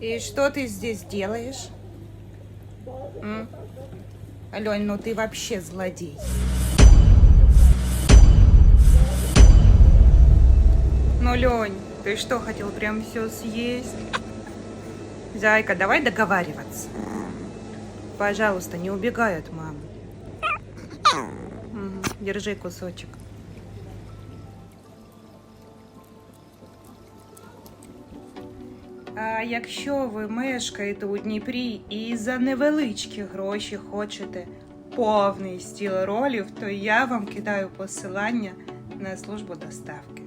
И что ты здесь делаешь? М? Алёнь, ну ты вообще злодей. Ну, Лень, ты что, хотел прям все съесть? Зайка, давай договариваться. Пожалуйста, не убегай от мамы. Держи кусочек. Якщо ви мешкаєте у Дніпрі і за невеличкі гроші хочете повний стіл ролів, то я вам кидаю посилання на службу доставки.